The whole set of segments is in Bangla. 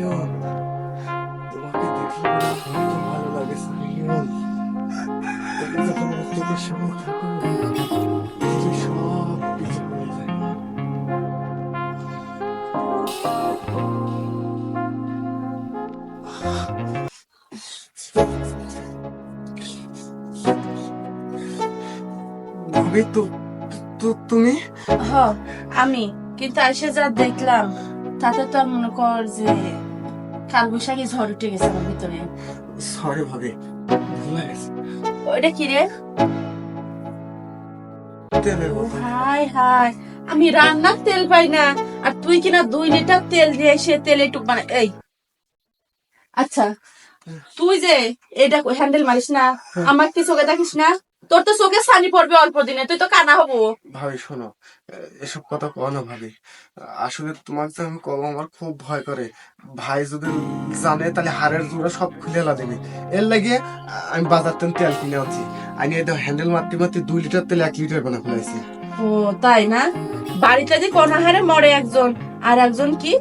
সাহিয়ন তোমাকে দেখলে কত ভালো লাগে তুমি যখন চোখের সামনে থাকো তো তুমি? হ, আমি। কিন্তু এসে যা দেখলাম, তাতে তো মনে কর যে কাল বৈশাখী ঝড় উঠে গেছে আমার ভিতরে। সরি ভাবি। ভুলে গেছি। ওইটা কি রে? তেলের বোতল হাই হাই আমি রান্নার তেল পাই না। আর তুই কিনা দুই লিটার তেল দিয়ে সে তেল একটু মানে এই। আচ্ছা তুই যে এটা হ্যান্ডেল মারিস না আমার কি চোখে দেখিস না? তোর তো চোখে সানি পড়বে অল্প দিনে তুই তো কানা হব। ভাবি শোনো এসব কথা কও না ভাবি। আসলে তোমাকে যে আমি কব আমার খুব ভয় করে। ভাই যদি জানে তাহলে হাড়ের জোড়া সব খুলে লা দেবে। এর লাগিয়ে আমি বাজার থেকে তেল কিনে আনছি। আমি এই হ্যান্ডেল মারতে মারতে দুই লিটার তেল এক লিটার বানা ফেলাইছি ও তাই না? বাড়িতে যে অনাহারে মরে একজন আর একজন কি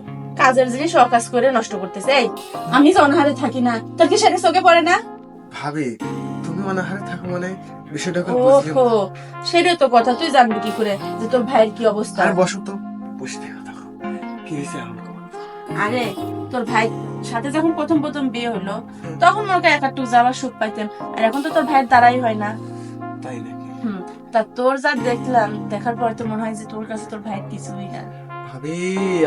কাজের জিনিস অকাজ করে নষ্ট করতেছে। এই আমি যে অনাহারে থাকি না তোর কি সেটা চোখে পড়ে না? ভাবি অনাহারে থাকো মানে বুঝলে ওহো সেটাই তো কথা তুই জানবি কি করে যে তোর ভাইয়ের কি অবস্থা? আর বসো তো বসে থেকে দেখো কি হয়েছে আরে তোর ভাই সাথে যখন প্রথম প্রথম বিয়ে হলো তখন মনে একাটুক যাওয়ার সুখ পাইতাম আর এখন তো তোর ভাইয়ের দ্বারাই হয় না। তাই নাকি? হুম তা তোর যা দেখলাম দেখার পর তো মনে হয় যে তোর কাছে তোর ভাইয়ের কিছুই না। ভাবি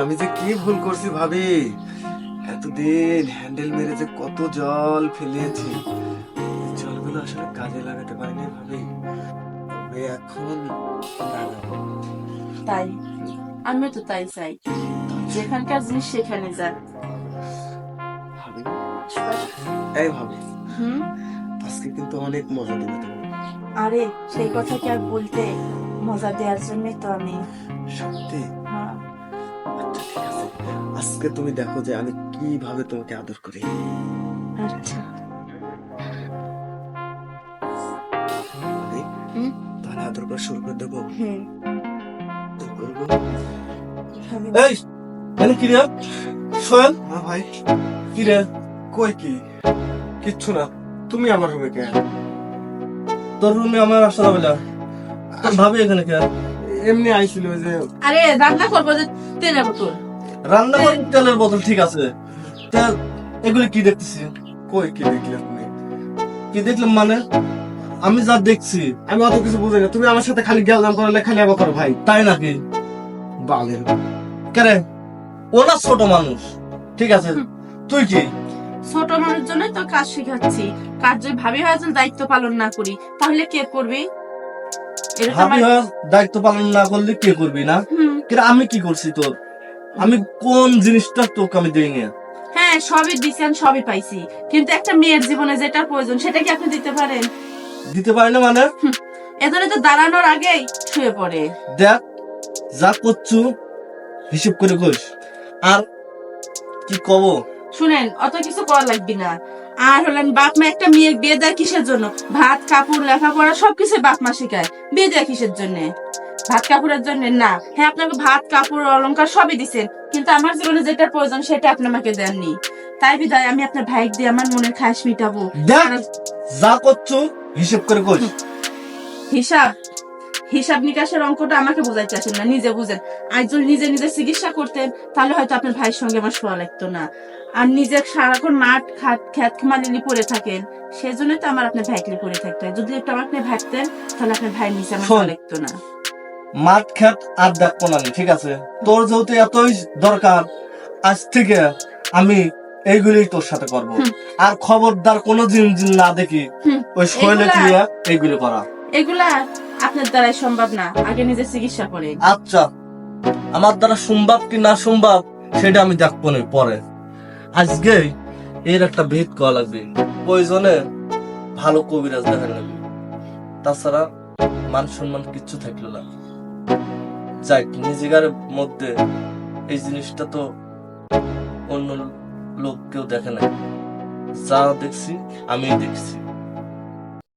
আমি যে কি ভুল করছি ভাবি? এতদিন হ্যান্ডেল মেরে যে কত জল ফেলিয়েছি এই জলগুলো আসলে কাজে লাগাতে পারিনি ভাবি। তবে এখন লাগাবো। তাই? আমিও তো তাই চাই। যেখানকার জিনিস সেখানে যাক। ভাবি এই ভাবি হুম? আজকে কিন্তু অনেক মজা দেবে আরে সেই কথা কি আর বলতে? মজা দেওয়ার জন্যই তো আমি। সত্যি? হ্যাঁ, আচ্ছা ঠিক আছে। আজকে তুমি দেখো যে আমি কীভাবে তোমাকে আদর করি। আচ্ছা। আদর করা শুরু করে দেবো। হুম। করব আমি এই মানে কি রে? সোহেল? হ্যাঁ ভাই। কি রে? কই কি? কিচ্ছু না। তুমি আমার রুমে কে? তোর রুমে আমার আসা যাবে না। ভাবি এখানে কে? এমনি আইছিল যে আরে রান্না করব যে তেলের বোতল। রান্না করে তেলের বোতল ঠিক আছে। তেল এগুলি কি দেখতেছি? কই কি দেখলে তুমি কি দেখলাম মানে? আমি যা দেখছি আমি অত কিছু বুঝি না। তুমি আমার সাথে খালি গেলাম করলে খালি আবার করো ভাই। তাই নাকি? বালের কেরে? ও না ছোট মানুষ। ঠিক আছে। তুই কি? ছোট মানুষের জন্য তো কাজ শেখাচ্ছি। কাজ যদি ভাবি হয় দায়িত্ব পালন না করি তাহলে কে করবি? ভাবি আমার- হয়ে দায়িত্ব পালন না করলে কে করবি না? কিন্তু আমি কি করছি তোর? আমি কোন জিনিসটা তোকে আমি দিই না? হ্যাঁ সবই দিচ্ছেন সবই পাইছি। কিন্তু একটা মেয়ের জীবনে যেটা প্রয়োজন সেটা কি আপনি দিতে পারেন? দিতে পারি না মানে? এজন্য তো দাঁড়ানোর আগেই শুয়ে পড়ে। দেখ যা করছু হিসেব করে কইস আর কি কব? শুনেন অত কিছু করা লাগবে না। আর হলেন বাপ মা একটা মেয়ে বিয়ে দেয় কিসের জন্য? ভাত কাপড় লেখাপড়া সবকিছু বাপ মা শেখায়। বিয়ে দেয় কিসের জন্য? ভাত কাপড়ের জন্য? না। হ্যাঁ আপনাকে ভাত কাপড় অলংকার সবই দিছেন। কিন্তু আমার জীবনে যেটা প্রয়োজন সেটা আপনি আমাকে দেননি। তাই বিদায় আমি আপনার ভাই দিয়ে আমার মনের খাস মিটাবো। যা করছু হিসেব করে কইস। হিসাব হিসাব নিকাশের অঙ্কটা আমাকে বোঝাইতে আসেন না নিজে বুঝেন। আজ যদি নিজে নিজে চিকিৎসা করতেন তাহলে হয়তো আপনার ভাইয়ের সঙ্গে আমার শোয়া লাগতো না। আর নিজে সারাক্ষণ মাঠ খাট খ্যাত খামালিলি পড়ে থাকেন সেজন্য তো আমার আপনার ভাইকে পড়ে থাকতে হয়। যদি একটু আমার আপনি ভাবতেন তাহলে আপনার ভাইয়ের নিচে আমার। শোয়া লাগতো না। মাঠ খেত আর দেখব না ঠিক আছে? তোর যেহেতু এতই দরকার আজ থেকে আমি এইগুলি তোর সাথে করব। আর খবরদার কোনো জিনিস না দেখি ওই শৈলে দিয়ে এইগুলি করা। এগুলা আপনার দ্বারাই সম্ভব না। আগে নিজে চিকিৎসা করেন আচ্ছা আমার দ্বারা সম্ভব কি না সম্ভব সেটা আমি দেখব না পরে। আজকে এর একটা ভেদ করা লাগবে। প্রয়োজনে ভালো কবিরাজ দেখা লাগবে। তাছাড়া মান সম্মান কিচ্ছু থাকল না। যাই নিজেকার মধ্যে এই জিনিসটা তো অন্য লোক কেউ দেখে না যা দেখছি আমি দেখছি।